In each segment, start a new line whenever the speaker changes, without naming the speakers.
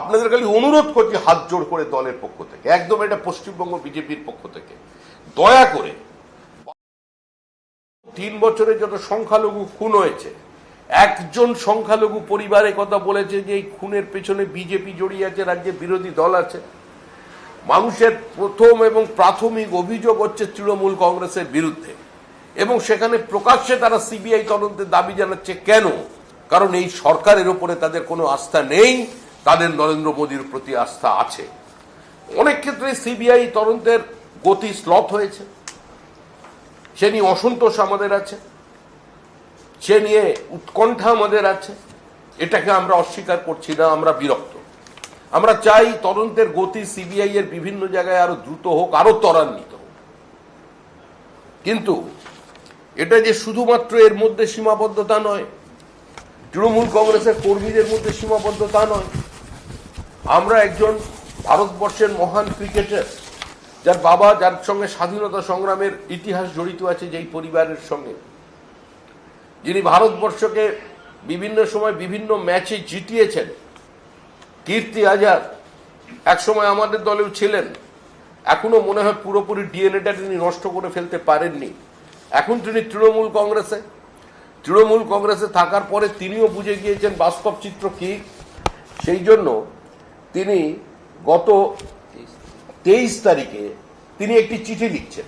আপনাদের খালি অনুরোধ করছি হাত জোড় করে দলের পক্ষ থেকে, একদম এটা পশ্চিমবঙ্গ বিজেপির পক্ষ থেকে। দয়া করে, তিন বছরে যত সংখ্যালঘু খুন হয়েছে, একজন সংখ্যালঘু পরিবারের কথা বলেছে যে এই খুনের পেছনে বিজেপি জড়িয়ে আছে, রাজ্যে বিরোধী দল আছে। মানুষের প্রথম এবং প্রাথমিক অভিযোগ হচ্ছে তৃণমূল কংগ্রেসের বিরুদ্ধে। এবং সেখানে প্রকাশ্যে তারা সিবিআই তদন্তের দাবি জানাচ্ছে কেন? কারণ এই সরকারের উপরে তাদের কোনো আস্থা নেই। তাদের নরেন্দ্র মোদীর প্রতি আস্থা আছে। অনেক ক্ষেত্রে সিবিআই তদন্তের গতি স্লথ হয়েছে। সে নিয়ে অসন্তোষ আমাদের আছে। সে নিয়ে উৎকণ্ঠা আমাদের আছে। এটাকে আমরা অস্বীকার করছি না, আমরা বিরক্ত। আমরা চাই তদন্তের গতি সিবিআই এর বিভিন্ন জায়গায় আরও দ্রুত হোক, আরও ত্বরান্বিত হোক। কিন্তু এটা যে শুধুমাত্র এর মধ্যে সীমাবদ্ধতা নয়, তৃণমূল কংগ্রেসের কর্মীদের মধ্যে সীমাবদ্ধতা নয় আমরা একজন ভারতবর্ষের মহান ক্রিকেটার, যার বাবা যার সঙ্গে স্বাধীনতা সংগ্রামের ইতিহাস জড়িত আছে যেই পরিবারের সঙ্গে। যিনি ভারতবর্ষকে বিভিন্ন সময় বিভিন্ন ম্যাচে জিতিয়েছেন। কীর্তি আজাদ একসময় আমাদের দলেও ছিলেন। এখনও মনে হয় পুরোপুরি ডিএনএটা তিনি নষ্ট করে ফেলতে পারেননি। এখন তিনি তৃণমূল কংগ্রেসে। তৃণমূল কংগ্রেসে থাকার পরে তিনিও বুঝে গিয়েছেন বাস্তব চিত্র কি। সেই জন্য তিনি গত তেইশ তারিখে তিনি একটি চিঠি লিখছেন।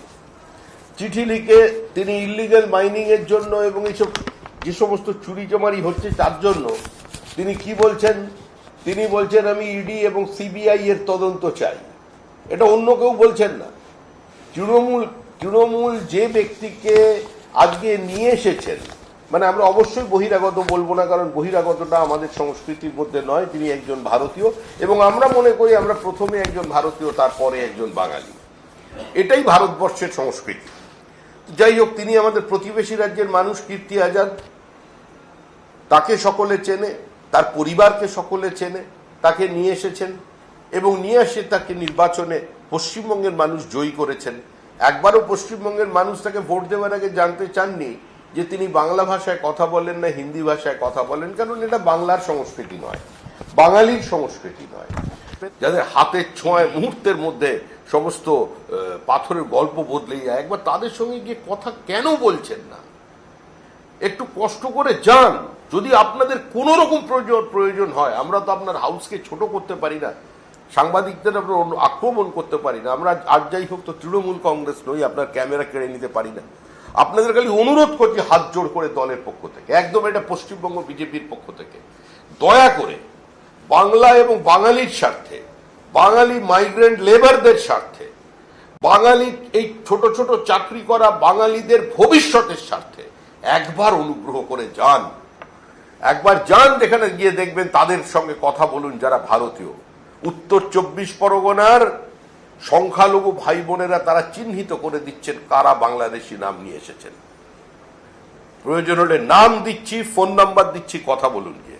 চিঠি লিখে তিনি ইলিগাল মাইনিং এর জন্য এবং এইসব যে সমস্ত চুরি জমারি হচ্ছে তার জন্য তিনি কি বলছেন? তিনি বলছেন, আমি ইডি এবং সিবিআই এর তদন্ত চাই। এটা অন্য কেউ বলছেন না। তৃণমূল তৃণমূল যে ব্যক্তিকে আজকে নিয়ে এসেছেন মানে আমরা অবশ্যই বহিরাগত বলব না, কারণ বহিরাগতটা আমাদের সংস্কৃতির মধ্যে নয়, তিনি একজন ভারতীয়। এবং আমরা মনে করি আমরা প্রথমে একজন ভারতীয়, তারপরে একজন বাঙালি। এটাই ভারতবর্ষের সংস্কৃতি। যাই হোক, তিনি আমাদের প্রতিবেশী রাজ্যের মানুষ, কীর্তি আজাদ। তাকে সকলে চেনে, তার পরিবারকে সকলে চেনে, তাকে নিয়ে এসেছেন। এবং নিয়ে এসে তাকে নির্বাচনে পশ্চিমবঙ্গের মানুষ জয়ী করেছেন। একবারও পশ্চিমবঙ্গের মানুষ তাকে ভোট দেওয়ার আগে জানতে চাননি যে তিনি বাংলা ভাষায় কথা বলেন না, হিন্দি ভাষায় কথা বলেন, কারণ এটা বাংলার সংস্কৃতি নয়, বাঙালির সংস্কৃতি নয়। যাদের হাতের ছোঁয়ায় মুহূর্তের মধ্যে সমস্ত পাথরের গল্প বদলে যায়, একবার তাদের সঙ্গে গিয়ে কথা কেন বলছেন না? একটু কষ্ট করে যান। যদি আপনাদের কোনো রকম প্রয়োজন প্রয়োজন হয়, আমরা তো আপনার হাউসকে ছোট করতে পারি না, সাংবাদিকদের আমরা আক্রমণ করতে পারি না, আমরা আর যাই হোক তো তৃণমূল কংগ্রেস নই, আপনার ক্যামেরা কেড়ে নিতে পারি না। আপনাদের খালি অনুরোধ করছি হাত জোড় করে দলের পক্ষ থেকে, একদম এটা পশ্চিমবঙ্গ বিজেপির পক্ষ থেকে, দয়া করে বাংলা এবং বাঙালির স্বার্থে, বাঙালি মাইগ্রেন্ট লেবারদের স্বার্থে, বাঙালি এই ছোট ছোট চাকরি করা বাঙালিদের ভবিষ্যতের স্বার্থে একবার অনুগ্রহ করে যান। একবার যান, যেখানে গিয়ে দেখবেন তাদের সঙ্গে কথা বলুন যারা ভারতীয়। উত্তর চব্বিশ পরগনার সংখ্যালঘু ভাই বোনেরা তারা চিহ্নিত করে দিচ্ছেন কারা বাংলাদেশি নাম নিয়ে এসেছেন। প্রয়োজন হলে নাম দিচ্ছি, ফোন নাম্বার দিচ্ছি, কথা বলুন গিয়ে।